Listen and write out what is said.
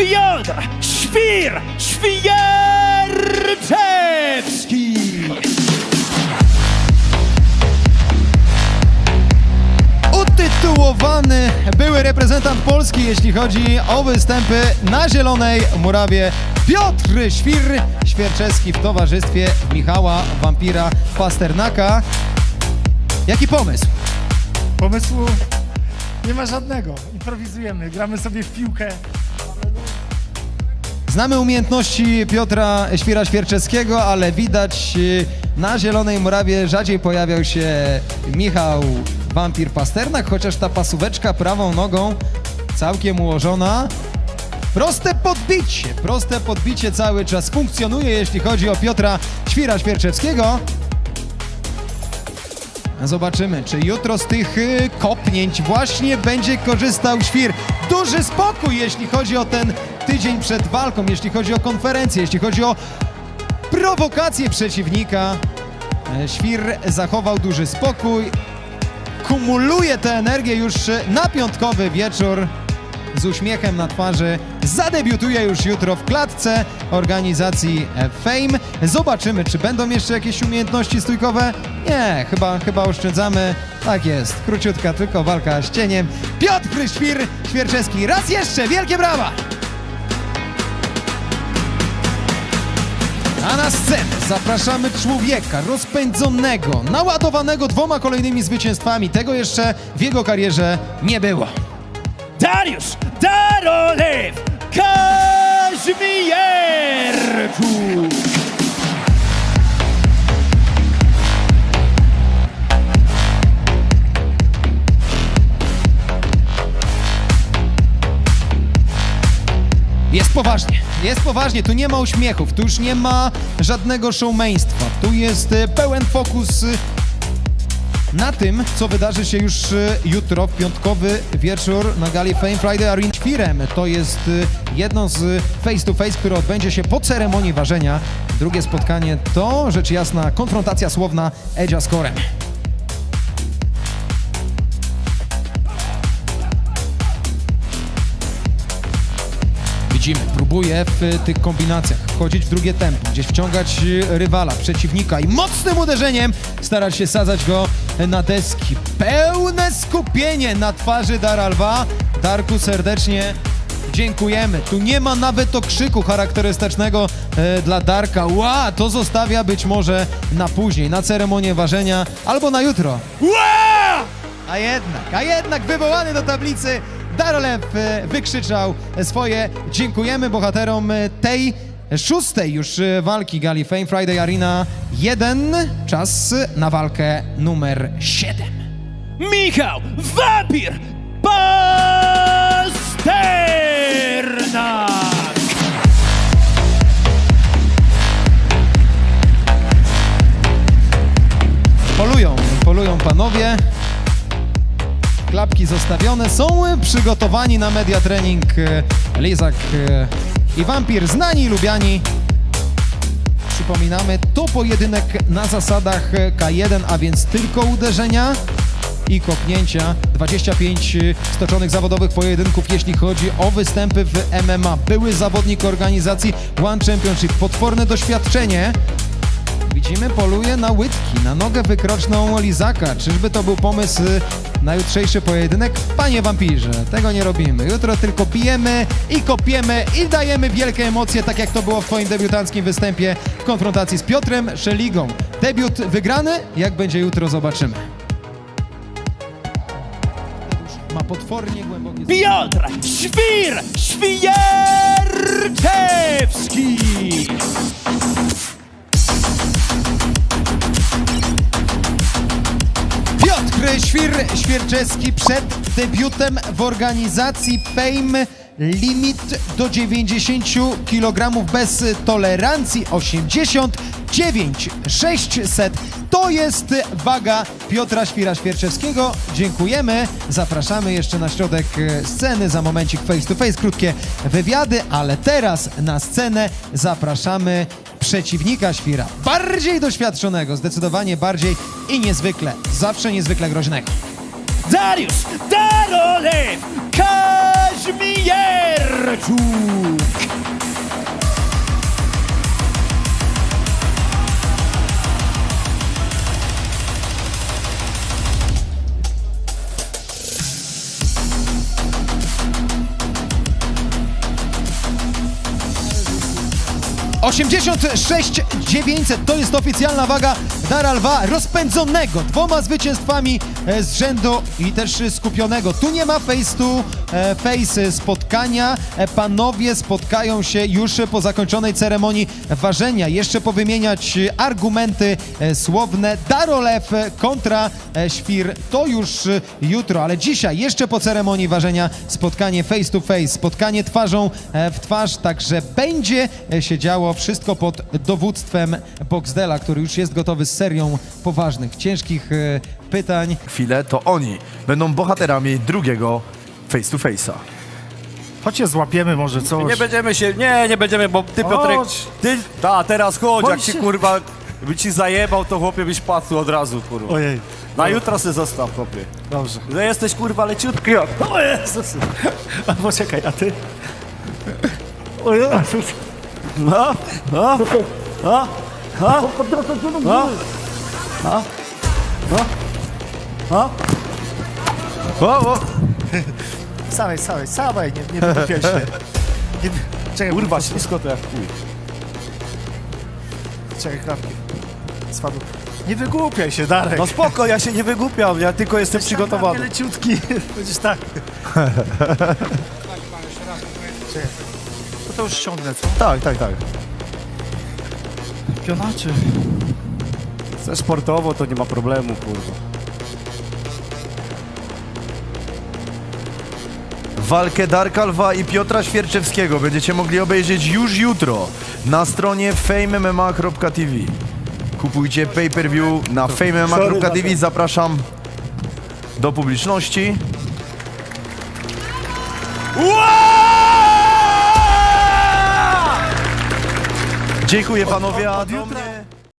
Piotr Świr Świerczewski! Utytułowany były reprezentant Polski, jeśli chodzi o występy na Zielonej Murawie. Piotr Świr Świerczewski w towarzystwie Michała Wampira Pasternaka. Jaki pomysł? Pomysłu nie ma żadnego. Improwizujemy, gramy sobie w piłkę. Znamy umiejętności Piotra Świra Świerczewskiego, ale widać y, na Zielonej Murawie rzadziej pojawiał się Michał Wampir Pasternak, chociaż ta pasóweczka prawą nogą całkiem ułożona. Proste podbicie, proste podbicie cały czas funkcjonuje, jeśli chodzi o Piotra Świra Świerczewskiego. Zobaczymy, czy jutro z tych y, kopnięć właśnie będzie korzystał Świr. Duży spokój, jeśli chodzi o ten tydzień przed walką, jeśli chodzi o konferencję, jeśli chodzi o prowokację przeciwnika. E, Świr zachował duży spokój, kumuluje tę energię już na piątkowy wieczór z uśmiechem na twarzy. Zadebiutuje już jutro w klatce organizacji Fame. Zobaczymy, czy będą jeszcze jakieś umiejętności stójkowe. Nie, chyba, chyba oszczędzamy. Tak jest, króciutka tylko walka z cieniem. Piotr Świr, Świerczewski, raz jeszcze, wielkie brawa! A na scenę zapraszamy człowieka rozpędzonego, naładowanego dwoma kolejnymi zwycięstwami. Tego jeszcze w jego karierze nie było. Dariusz Darolew Kazimierczuk! Jest poważnie, jest poważnie, tu nie ma uśmiechów, tu już nie ma żadnego showmeństwa, tu jest e, pełen fokus na tym, co wydarzy się już e, jutro, w piątkowy wieczór na gali Fame Friday Arena Świrem. To jest e, jedno z face to face, które odbędzie się po ceremonii ważenia. Drugie spotkanie to, rzecz jasna, konfrontacja słowna Edzia z Korem. Widzimy, próbuje w tych kombinacjach wchodzić w drugie tempo, gdzieś wciągać y, rywala, przeciwnika i mocnym uderzeniem starać się sadzać go na deski. Pełne skupienie na twarzy Daralwa. Darku, serdecznie dziękujemy. Tu nie ma nawet okrzyku charakterystycznego e, dla Darka. Ła, to zostawia być może na później, na ceremonię ważenia albo na jutro. Ła! A jednak, a jednak wywołany do tablicy Darolew e, wykrzyczał swoje dziękujemy bohaterom e, tej szóstej już e, walki gali Fame Friday Arena 1. Czas na walkę numer 7. Michał Wampir Pasternak! Polują, polują panowie. Klapki zostawione, są przygotowani na media trening e, Lizak e, i Wampir, znani i lubiani. Przypominamy, to pojedynek na zasadach e, K1, a więc tylko uderzenia i kopnięcia. 25 stoczonych zawodowych pojedynków, jeśli chodzi o występy w MMA. Były zawodnik organizacji One Championship. Potworne doświadczenie. Widzimy, poluje na łydki, na nogę wykroczną Lizaka. Czyżby to był pomysł na jutrzejszy pojedynek? Panie wampirze, tego nie robimy. Jutro tylko bijemy i kopiemy i dajemy wielkie emocje, tak jak to było w twoim debiutanckim występie w konfrontacji z Piotrem Szeligą. Debiut wygrany? Jak będzie jutro, zobaczymy. Ma potwornie głębokie... Piotr Świr Świerczewski! Świr Świerczewski przed debiutem w organizacji Fame limit do 90 kg bez tolerancji 89 600 to jest waga Piotra Świra Świerczewskiego. Dziękujemy. Zapraszamy jeszcze na środek sceny za momencik face to face, krótkie wywiady, ale teraz na scenę zapraszamy przeciwnika Świra. Bardziej doświadczonego, zdecydowanie bardziej i niezwykle, zawsze niezwykle groźnego. Dariusz Darolew! Kaźmierczuk! Osiemdziesiąt sześć dziewięćset to jest oficjalna waga Dara Lwa rozpędzonego dwoma zwycięstwami e, z rzędu i też skupionego. Tu nie ma face to e, face spotkania. E, Panowie spotkają się już po zakończonej ceremonii ważenia. Jeszcze powymieniać argumenty słowne. Darolew kontra Świr to już jutro, ale dzisiaj jeszcze po ceremonii ważenia spotkanie face to face, spotkanie twarzą w twarz, także będzie się działo wszystko pod dowództwem Boxdela, który już jest gotowy z serią poważnych, ciężkich e, pytań. chwilę, to oni będą bohaterami drugiego face to face'a. Chodźcie, złapiemy może coś. Nie będziemy się, nie, nie będziemy, bo ty Piotrek, Chodź. ty, ta, teraz chodź, jak Chodźcie. ci kurwa, by ci zajebał, to chłopie byś padł od razu, kurwa. Ojej, Na jutro se zostaw, chłopie. dobrze. No jesteś kurwa leciutki. O Jezus! A poczekaj, a ty? O Jezus! No, no, no, no, no, no, no, no, o, o, Sałej, sałej, sałej, nie, nie wygłupiaj się. Nie, czekaj, kurwa, ślisko to jak chuj. Czekaj, klapki. Spadł. Nie wygłupiaj się, Darek. No spoko, ja się nie wygłupiam, ja tylko jestem przygotowany. Leciutki. Będziesz tak. Czekaj. To już ściągnę, co? Tak, tak, tak. Pionaczy. Chcesz sportowo, to nie ma problemu, kurwa. Walkę Darka Lwa i Piotra Świerczewskiego będziecie mogli obejrzeć już jutro na stronie famemma.tv. Kupujcie pay-per-view na famemma.tv. Zapraszam do publiczności. Dziękuję panowie, a do mnie...